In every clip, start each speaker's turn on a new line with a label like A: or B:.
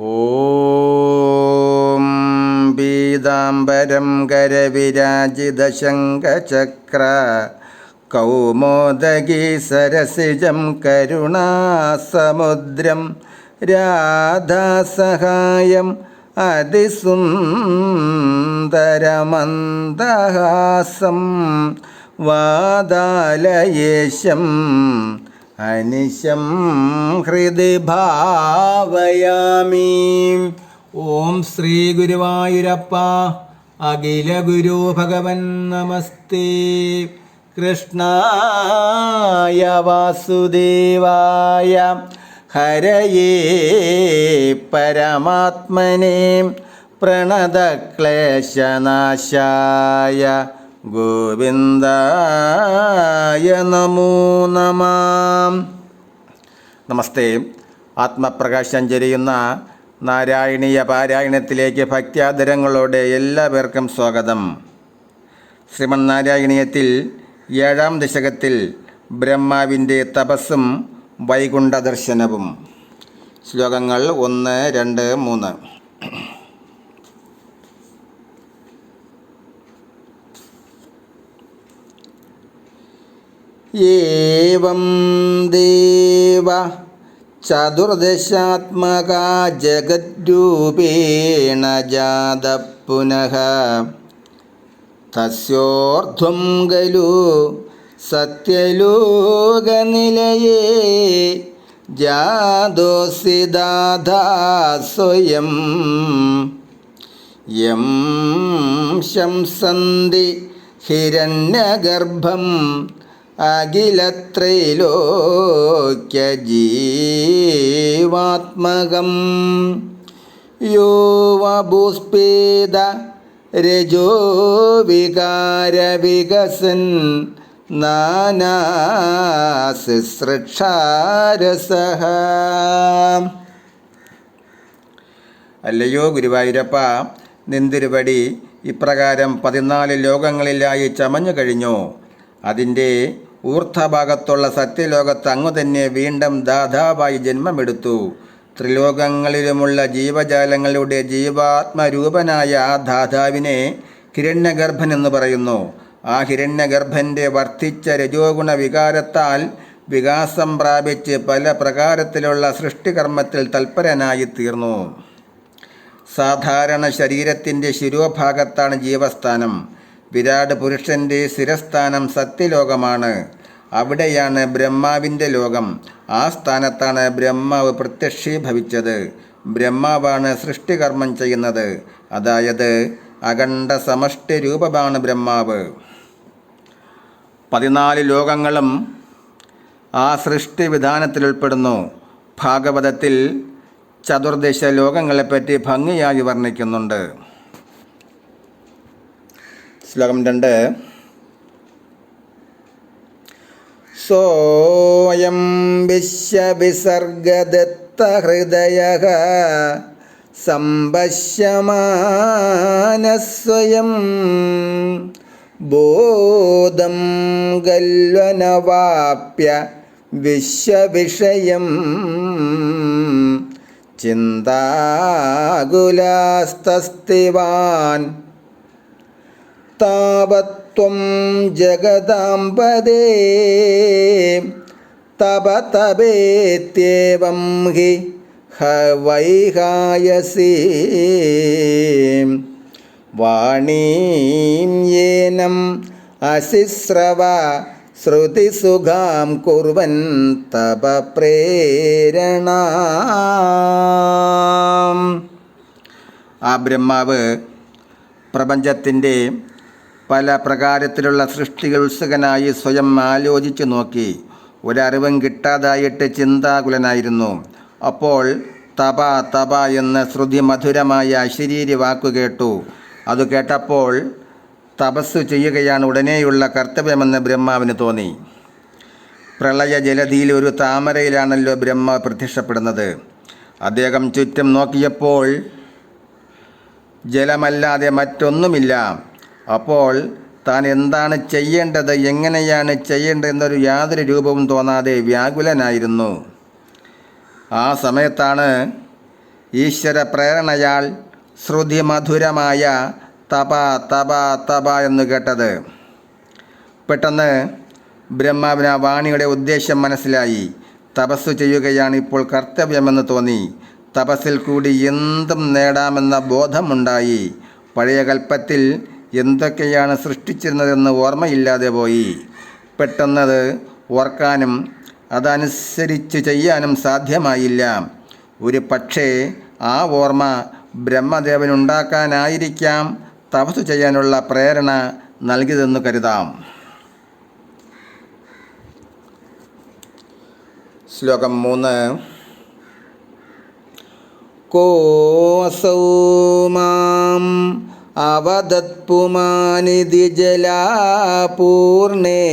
A: ഓം കരവിരാജിതശങ്കചക്ര കൗമോദഗീ സരസിജം കരുണാസമുദ്രം രാധാസഹായം അതിസുന്ദരമന്ദഹാസം വാതാലയേശം അനിശം ഹൃദി ഭാവയാമി. ഓം ശ്രീ ഗുരുവായൂരപ്പ അഖില ഗുരു ഭഗവൻ നമസ്തേ. കൃഷ്ണായ വാസുദേവായ ഹരയേ പരമാത്മനെ. പ്രണതക്ലേശനാശായ ഗോവിന്ദായ നമോ നമ. നമസ്തേ. ആത്മപ്രകാശം ചെരിയുന്ന നാരായണീയ പാരായണത്തിലേക്ക് ഭക്ത്യാദരങ്ങളോടെ എല്ലാവർക്കും സ്വാഗതം. ശ്രീമന്നാരായണീയത്തിൽ ഏഴാം ദശകത്തിൽ ബ്രഹ്മാവിന്റെ തപസ്സും വൈകുണ്ഠ ദർശനവും ശ്ലോകങ്ങൾ ഒന്ന് രണ്ട് മൂന്ന്. ഏവം ദേവ ചതുർദശാത്മക ജഗദ്രൂപേണ ജാത പുനഃ തസ്യോർധ്വം ഖലു സത്യലോകനിലയേ ജാതോസി ദാധാ സ്വയം. യം ശംസന്തി ഹിരണ്യഗർഭം അഖിലത്രൈലോക്യജീവാത്മകം. യോ വഭൂസ്പേദ രജോ വികാരവികസൻ നാനാശുശ്രക്ഷാരസഹ അല്ലയോ ഗുരുവായൂരപ്പ നിന്തിരുപടി ഇപ്രകാരം പതിനാല് ലോകങ്ങളിലായി ചമഞ്ഞു കഴിഞ്ഞു. അതിന്റെ ഊർധ്വഭാഗത്തുള്ള സത്യലോകത്ത് അങ്ങു തന്നെ വീണ്ടും ദാതാവായി ജന്മമെടുത്തു. ത്രിലോകങ്ങളിലുമുള്ള ജീവജാലങ്ങളുടെ ജീവാത്മരൂപനായ ആ ദാതാവിനെ ഹിരണ്യഗർഭൻ എന്ന് പറയുന്നു. ആ ഹിരണ്യഗർഭന്റെ വർദ്ധിച്ച രജോഗുണ വികാരത്താൽ വികാസം പ്രാപിച്ച് പല പ്രകാരത്തിലുള്ള സൃഷ്ടികർമ്മത്തിൽ തൽപരനായി തീർന്നു സാധാരണ ശരീരത്തിന്റെ ശിരോഭാഗത്താണ് ജീവസ്ഥാനം. വിരാട് പുരുഷന്റെ സ്ഥിരസ്ഥാനം സത്യലോകമാണ്. അവിടെയാണ് ബ്രഹ്മാവിന്റെ ലോകം. ആ സ്ഥാനത്താണ് ബ്രഹ്മാവ് പ്രത്യക്ഷീഭവിച്ചത്. ബ്രഹ്മാവാണ് സൃഷ്ടികർമ്മം ചെയ്യുന്നത്. അതായത് അഖണ്ഡ സമഷ്ടി രൂപമാണ് ബ്രഹ്മാവ്. പതിനാല് ലോകങ്ങളും ആ സൃഷ്ടി വിധാനത്തിൽ ഉൾപ്പെടുന്നു. ഭാഗവതത്തിൽ ചതുർദശ ലോകങ്ങളെപ്പറ്റി ഭംഗിയായി വർണിക്കുന്നുണ്ട്. ശ്ലോകം രണ്ട്. സോയം വിശ്വവിസർഗദത്തഹൃദയ സംപശ്യമാനസ്വയം ബോധം ഗൽവനവാപ്യ വിശ്വവിഷയം ചിന്താകുലാസ്തസ്തിവാൻ താവത്വം ജഗദാംബദേ. തപ തപേത്യേവം ഹി ഹ വൈഹായസി വാണീം യേനം അശിശ്രവ ശ്രുതിസുഖാം കുർവൻ തപ പ്രേരണ. ആ ബ്രഹ്മാവ് പ്രപഞ്ചത്തിന്റെ പല പ്രകാരത്തിലുള്ള സൃഷ്ടികൾ ഉത്സുകനായി സ്വയം ആലോചിച്ചു നോക്കി. ഒരറിവും കിട്ടാതായിട്ട് ചിന്താകുലനായിരുന്നു. അപ്പോൾ തപ തപ എന്ന ശ്രുതി മധുരമായ അശരീരി വാക്കു കേട്ടു. അത് കേട്ടപ്പോൾ തപസ് ചെയ്യുകയാണ് ഉടനെയുള്ള കർത്തവ്യമെന്ന് ബ്രഹ്മാവിന് തോന്നി. പ്രളയ ജലധിയിൽ ഒരു താമരയിലാണല്ലോ ബ്രഹ്മ പ്രത്യക്ഷപ്പെടുന്നത്. അദ്ദേഹം ചുറ്റും നോക്കിയപ്പോൾ ജലമല്ലാതെ മറ്റൊന്നുമില്ല. അപ്പോൾ താൻ എന്താണ് ചെയ്യേണ്ടത്? എങ്ങനെയാണ് ചെയ്യേണ്ടത് എന്നൊരു യാതൊരു രൂപവും തോന്നാതെ വ്യാകുലനായിരുന്നു. ആ സമയത്താണ് ഈശ്വര പ്രേരണയാൽ ശ്രുതിമധുരമായ തപ തപ തപ എന്ന് കേട്ടത്. പെട്ടെന്ന് ബ്രഹ്മാവിന് ആ വാണിയുടെ ഉദ്ദേശ്യം മനസ്സിലായി. തപസ് ചെയ്യുകയാണ് ഇപ്പോൾ കർത്തവ്യമെന്ന് തോന്നി. തപസ്സിൽ കൂടി എന്തും നേടാമെന്ന ബോധമുണ്ടായി. പഴയ കൽപ്പത്തിൽ എന്തൊക്കെയാണ് സൃഷ്ടിച്ചിരുന്നതെന്ന് ഓർമ്മയില്ലാതെ പോയി. പെട്ടെന്നത് ഓർക്കാനും അതനുസരിച്ച് ചെയ്യാനും സാധ്യമായില്ല. ഒരു പക്ഷേ ആ ഓർമ്മ ബ്രഹ്മദേവനുണ്ടാക്കാനായിരിക്കാം തപസ് ചെയ്യാനുള്ള പ്രേരണ നൽകിയതെന്ന് കരുതാം. ശ്ലോകം മൂന്ന്. കോസൗ മാം അവദത്പുമാനിധി ജലാപൂർണേ.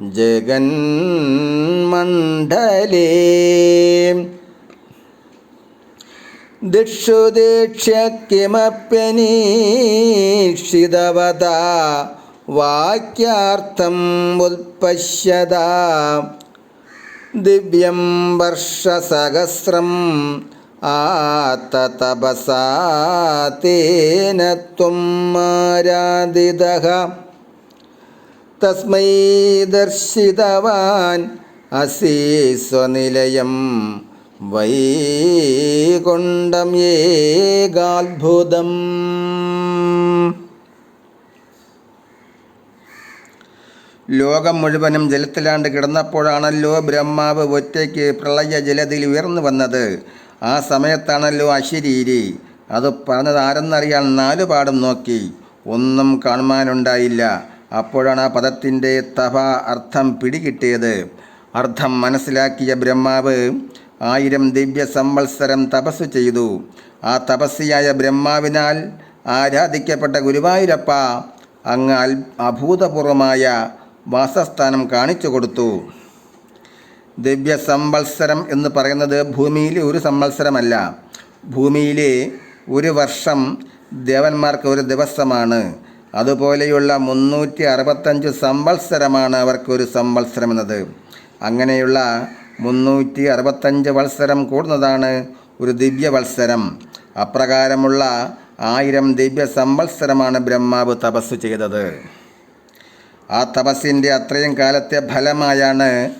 A: ജഗന്മണ്ഡലേ. ദിക്ഷു ദീക്ഷ്യ കിമപ്യനീക്ഷിതവത വാക്യാർത്ഥം ഉൽപ്പശ്യത. ദിവ്യം വർഷസഹസ്രം ആത്തതപസാ തേന ത്വം ആരാധിതഃ തസ്മൈ ദർശിതവാൻ അസി സ്വനിലയം ഏകാത്ഭുതം. ലോകം മുഴുവനും ജലത്തിലാണ്ട് കിടന്നപ്പോഴാണല്ലോ ബ്രഹ്മാവ് ഒറ്റയ്ക്ക് പ്രളയ ജലത്തിൽ ഉയർന്നു വന്നത്. ആ സമയത്താണല്ലോ അശരീരി. അത് പറഞ്ഞത് ആരെന്നറിയാൻ നാലുപാടും നോക്കി. ഒന്നും കാണുവാനുണ്ടായില്ല. അപ്പോഴാണ് ആ പദത്തിന്റെ തഭ അർത്ഥം പിടികിട്ടിയത്. അർത്ഥം മനസ്സിലാക്കിയ ബ്രഹ്മാവ് ആയിരം ദിവ്യ സംവത്സരം തപസ് ചെയ്തു. ആ തപസ്സിയായ ബ്രഹ്മാവിനാൽ ആരാധിക്കപ്പെട്ട ഗുരുവായൂരപ്പ അങ്ങ് അൽ അഭൂതപൂർവമായ വാസസ്ഥാനം കാണിച്ചു കൊടുത്തു. ദിവ്യ സംവത്സരം എന്ന് പറയുന്നത് ഭൂമിയിലെ ഒരു സംവത്സരമല്ല. ഭൂമിയിലെ ഒരു വർഷം ദേവന്മാർക്ക് ഒരു ദിവസമാണ്. അതുപോലെയുള്ള മുന്നൂറ്റി അറുപത്തഞ്ച് സംവത്സരമാണ് അവർക്കൊരു സംവത്സരം എന്നത്. അങ്ങനെയുള്ള മുന്നൂറ്റി അറുപത്തഞ്ച് വത്സരം കൂടുന്നതാണ് ഒരു ദിവ്യവത്സരം. അപ്രകാരമുള്ള ആയിരം ദിവ്യ സംവത്സരമാണ് ബ്രഹ്മാവ് തപസ് ചെയ്തത്. ആ തപസ്സിന്റെ അത്രയും കാലത്തെ ഫലമായാണ്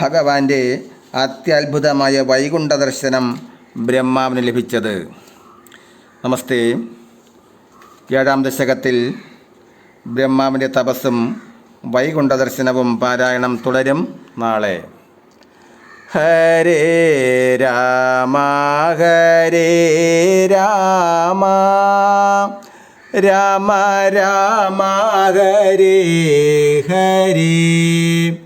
A: ഭഗവാന്റെ അത്യത്ഭുതമായ വൈകുണ്ഠ ദർശനം ബ്രഹ്മാവിന് ലഭിച്ചത്. നമസ്തേ. ഏഴാം ദശകത്തിൽ ബ്രഹ്മാവിന്റെ തപസ്സും വൈകുണ്ഠ ദർശനവും പാരായണം തുടരും നാളെ. ഹരേ രാമ ഹരേ രാമ. രാമ രാമ ഹരേ ഹരേ.